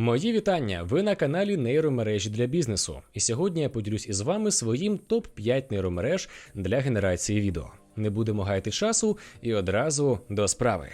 Мої вітання! Ви на каналі нейромережі для бізнесу. І сьогодні я поділюсь із вами своїм топ-5 нейромереж для генерації відео. Не будемо гаяти часу і одразу до справи.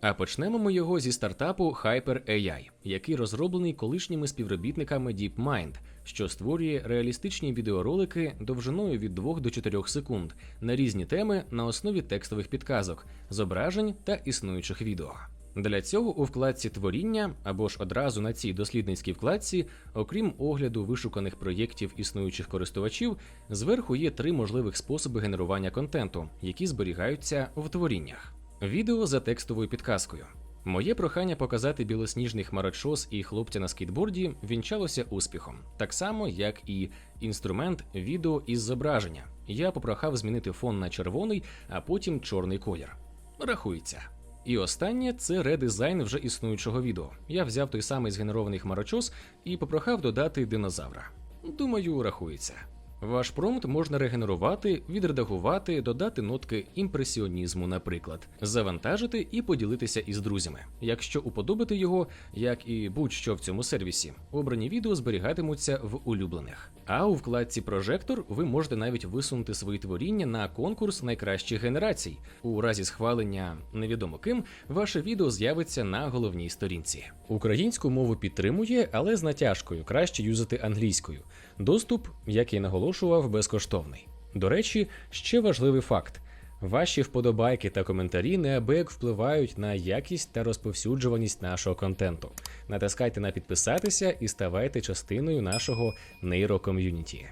А почнемо ми його зі стартапу Hyper AI, який розроблений колишніми співробітниками DeepMind, що створює реалістичні відеоролики довжиною від 2 до 4 секунд на різні теми на основі текстових підказок, зображень та існуючих відео. Для цього у вкладці творіння або ж одразу на цій дослідницькій вкладці, окрім огляду вишуканих проєктів існуючих користувачів, зверху є три можливих способи генерування контенту, які зберігаються в творіннях. Відео за текстовою підказкою. Моє прохання показати білосніжний хмарочос і хлопця на скейтборді вінчалося успіхом, так само як і інструмент відео із зображення. Я попрохав змінити фон на червоний, а потім чорний колір. Рахується. І останнє це редизайн вже існуючого відео. Я взяв той самий згенерований хмарочос і попрохав додати динозавра. Думаю, рахується. Ваш промпт можна регенерувати, відредагувати, додати нотки імпресіонізму, наприклад, завантажити і поділитися із друзями. Якщо уподобати його, як і будь-що в цьому сервісі, обрані відео зберігатимуться в улюблених. А у вкладці Прожектор ви можете навіть висунути свої творіння на конкурс найкращих генерацій. У разі схвалення невідомо ким, ваше відео з'явиться на головній сторінці. Українську мову підтримує, але з натяжкою краще юзати англійською. Доступ, як і наголошував, безкоштовний. До речі, ще важливий факт. Ваші вподобайки та коментарі неабияк впливають на якість та розповсюджуваність нашого контенту. Натискайте на підписатися і ставайте частиною нашого нейроком'юніті.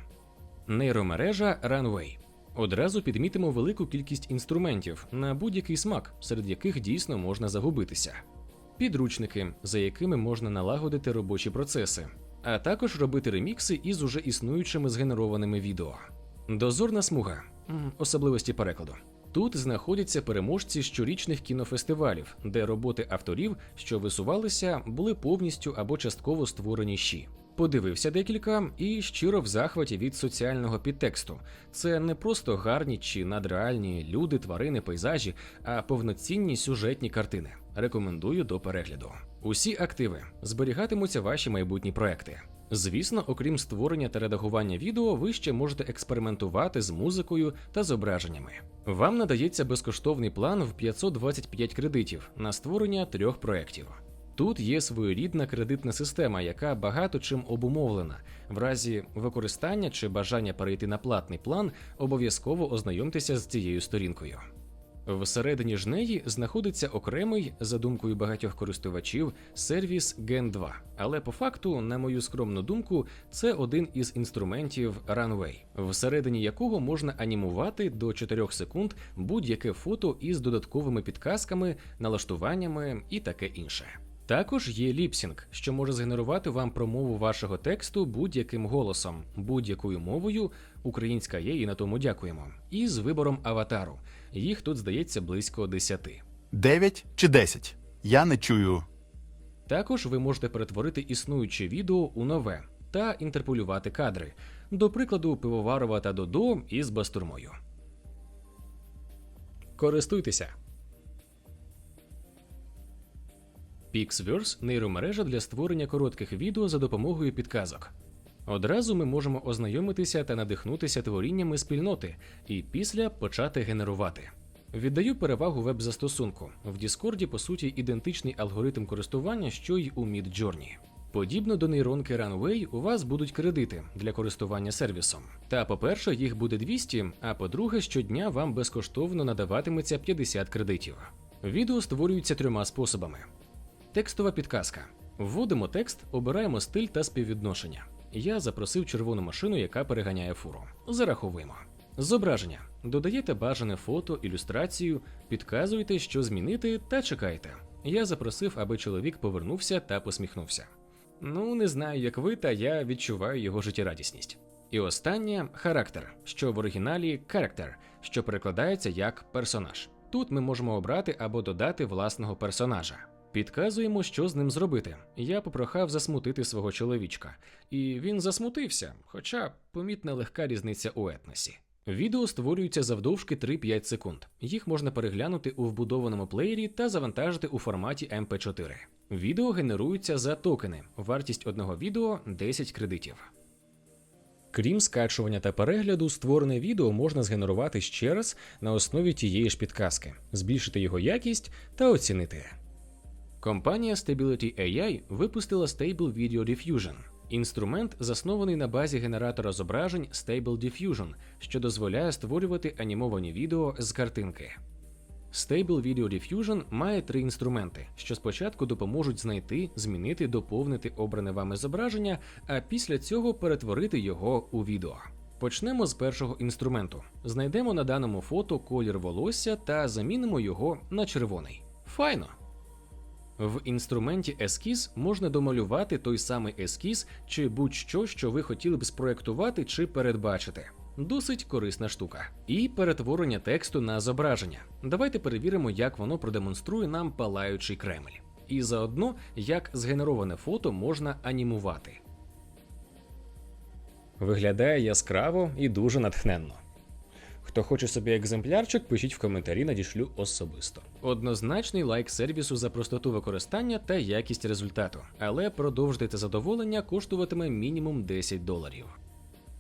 Нейромережа Runway. Одразу підмітимо велику кількість інструментів на будь-який смак, серед яких дійсно можна загубитися. Підручники, за якими можна налагодити робочі процеси, а також робити ремікси із уже існуючими згенерованими відео. Дозорна смуга особливості перекладу. Тут знаходяться переможці щорічних кінофестивалів, де роботи авторів, що висувалися, були повністю або частково створені щі. Подивився декілька і щиро в захваті від соціального підтексту. Це не просто гарні чи надреальні люди, тварини, пейзажі, а повноцінні сюжетні картини. Рекомендую до перегляду. Усі активи зберігатимуться ваші майбутні проекти. Звісно, окрім створення та редагування відео, ви ще можете експериментувати з музикою та зображеннями. Вам надається безкоштовний план в 525 кредитів на створення трьох проєктів. Тут є своєрідна кредитна система, яка багато чим обумовлена. В разі використання чи бажання перейти на платний план, обов'язково ознайомтеся з цією сторінкою. Всередині ж неї знаходиться окремий, за думкою багатьох користувачів, сервіс Gen 2. Але по факту, на мою скромну думку, це один із інструментів Runway, всередині якого можна анімувати до 4 секунд будь-яке фото із додатковими підказками, налаштуваннями і таке інше. Також є ліпсінг, що може згенерувати вам промову вашого тексту будь-яким голосом, будь-якою мовою. Українська є і на тому дякуємо. І з вибором аватару. Їх тут здається близько 10. 9 чи 10? Я не чую. Також ви можете перетворити існуюче відео у нове та інтерполювати кадри, до прикладу, пивоварова та Додо із бастурмою. Користуйтеся. Pixverse – нейромережа для створення коротких відео за допомогою підказок. Одразу ми можемо ознайомитися та надихнутися творіннями спільноти і після почати генерувати. Віддаю перевагу веб-застосунку. В Discord, по суті, ідентичний алгоритм користування, що й у Midjourney. Подібно до нейронки Runway, у вас будуть кредити для користування сервісом. Та, по-перше, їх буде 200, а по-друге, щодня вам безкоштовно надаватиметься 50 кредитів. Відео створюються трьома способами: Текстова підказка. Вводимо текст, обираємо стиль та співвідношення. Я запросив червону машину, яка переганяє фуру. Зараховуємо. Зображення. Додаєте бажане фото, ілюстрацію, підказуєте, що змінити, та чекайте. Я запросив, аби чоловік повернувся та посміхнувся. Ну, не знаю, як ви, та я відчуваю його життєрадісність. І останнє характер, що в оригіналі character, що перекладається як персонаж. Тут ми можемо обрати або додати власного персонажа. Підказуємо, що з ним зробити. Я попрохав засмутити свого чоловічка, і він засмутився, хоча помітна легка різниця у етносі. Відео створюються завдовжки 3-5 секунд. Їх можна переглянути у вбудованому плеєрі та завантажити у форматі MP4. Відео генеруються за токени. Вартість одного відео 10 кредитів. Крім скачування та перегляду, створене відео можна згенерувати ще раз на основі тієї ж підказки, збільшити його якість та оцінити. Компанія Stability AI випустила Stable Video Diffusion – інструмент, заснований на базі генератора зображень Stable Diffusion, що дозволяє створювати анімовані відео з картинки. Stable Video Diffusion має три інструменти, що спочатку допоможуть знайти, змінити, доповнити обране вами зображення, а після цього перетворити його у відео. Почнемо з першого інструменту. Знайдемо на даному фото колір волосся та замінимо його на червоний. Файно! В інструменті ескіз можна домалювати той самий ескіз чи будь-що, що ви хотіли б спроектувати чи передбачити. Досить корисна штука. І перетворення тексту на зображення. Давайте перевіримо, як воно продемонструє нам палаючий Кремль. І заодно, як згенероване фото можна анімувати. Виглядає яскраво і дуже натхненно. Хто хоче собі екземплярчик, пишіть в коментарі, надішлю особисто. Однозначний лайк сервісу за простоту використання та якість результату, але продовжити задоволення коштуватиме мінімум 10 доларів.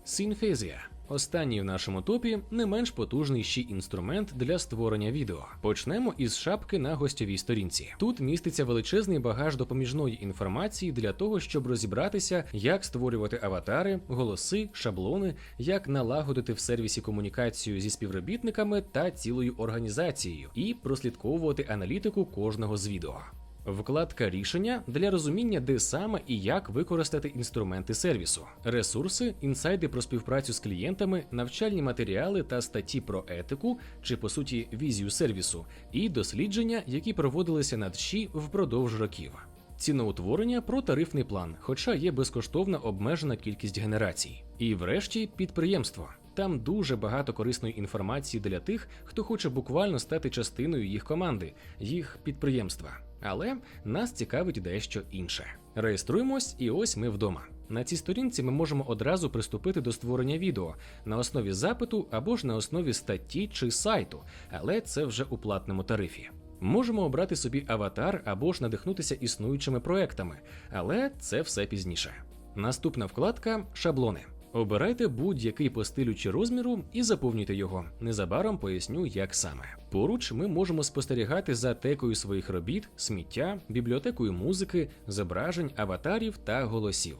Synthesia – останній в нашому топі не менш потужний ще інструмент для створення відео. Почнемо із шапки на гостьовій сторінці. Тут міститься величезний багаж допоміжної інформації для того, щоб розібратися, як створювати аватари, голоси, шаблони, як налагодити в сервісі комунікацію зі співробітниками та цілою організацією, і прослідковувати аналітику кожного з відео. Вкладка рішення для розуміння, де саме і як використати інструменти сервісу, ресурси, інсайди про співпрацю з клієнтами, навчальні матеріали та статті про етику чи по суті візію сервісу, і дослідження, які проводилися над ШІ впродовж років. Ціноутворення про тарифний план, хоча є безкоштовна обмежена кількість генерацій. І врешті підприємство. Там дуже багато корисної інформації для тих, хто хоче буквально стати частиною їх команди, їх підприємства. Але нас цікавить дещо інше. Реєструємось, і ось ми вдома. На цій сторінці ми можемо одразу приступити до створення відео на основі запиту або ж на основі статті чи сайту, але це вже у платному тарифі. Можемо обрати собі аватар або ж надихнутися існуючими проектами, але це все пізніше. Наступна вкладка шаблони. Обирайте будь-який по стилю чи розміру і заповнюйте його. Незабаром поясню, як саме. Поруч ми можемо спостерігати за текою своїх робіт, сміття, бібліотекою музики, зображень, аватарів та голосів.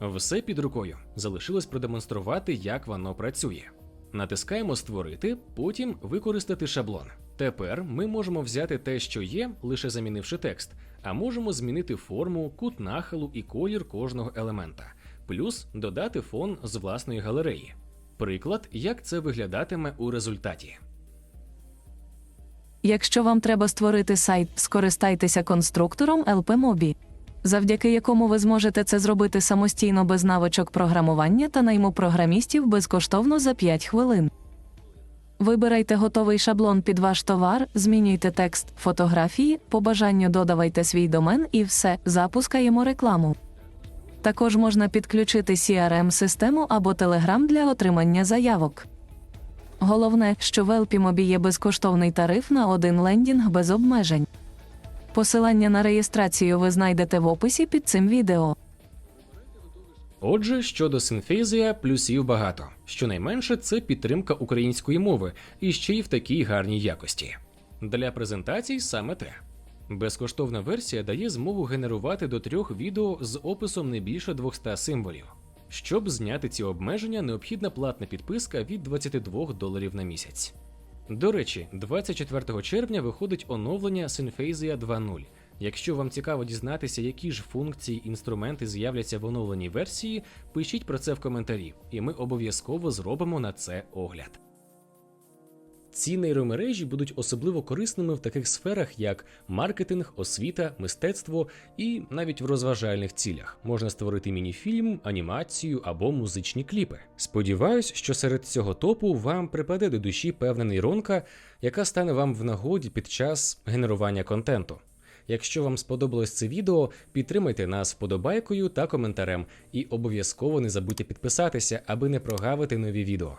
Все під рукою. Залишилось продемонструвати, як воно працює. Натискаємо Створити, потім використати шаблон. Тепер ми можемо взяти те, що є, лише замінивши текст, а можемо змінити форму, кут нахилу і колір кожного елемента, плюс додати фон з власної галереї. Приклад, як це виглядатиме у результаті. Якщо вам треба створити сайт, скористайтеся конструктором LPMobi, завдяки якому ви зможете це зробити самостійно без навичок програмування та найму програмістів безкоштовно за 5 хвилин. Вибирайте готовий шаблон під ваш товар, змінюйте текст, фотографії, по бажанню додавайте свій домен і все, запускаємо рекламу. Також можна підключити CRM-систему або Telegram для отримання заявок. Головне, що в Елпімобі є безкоштовний тариф на один лендінг без обмежень. Посилання на реєстрацію ви знайдете в описі під цим відео. Отже, щодо Synthesia, плюсів багато. Щонайменше це підтримка української мови і ще й в такій гарній якості. Для презентацій саме те. Безкоштовна версія дає змогу генерувати до трьох відео з описом не більше 200 символів. Щоб зняти ці обмеження, необхідна платна підписка від 22 доларів на місяць. До речі, 24 червня виходить оновлення Synthesia 2.0. Якщо вам цікаво дізнатися, які ж функції інструменти з'являться в оновленій версії, пишіть про це в коментарі, і ми обов'язково зробимо на це огляд. Ці нейромережі будуть особливо корисними в таких сферах, як маркетинг, освіта, мистецтво і навіть в розважальних цілях. Можна створити мініфільм, анімацію або музичні кліпи. Сподіваюсь, що серед цього топу вам припаде до душі певна нейронка, яка стане вам в нагоді під час генерування контенту. Якщо вам сподобалось це відео, підтримайте нас вподобайкою та коментарем, і обов'язково не забудьте підписатися, аби не прогавити нові відео.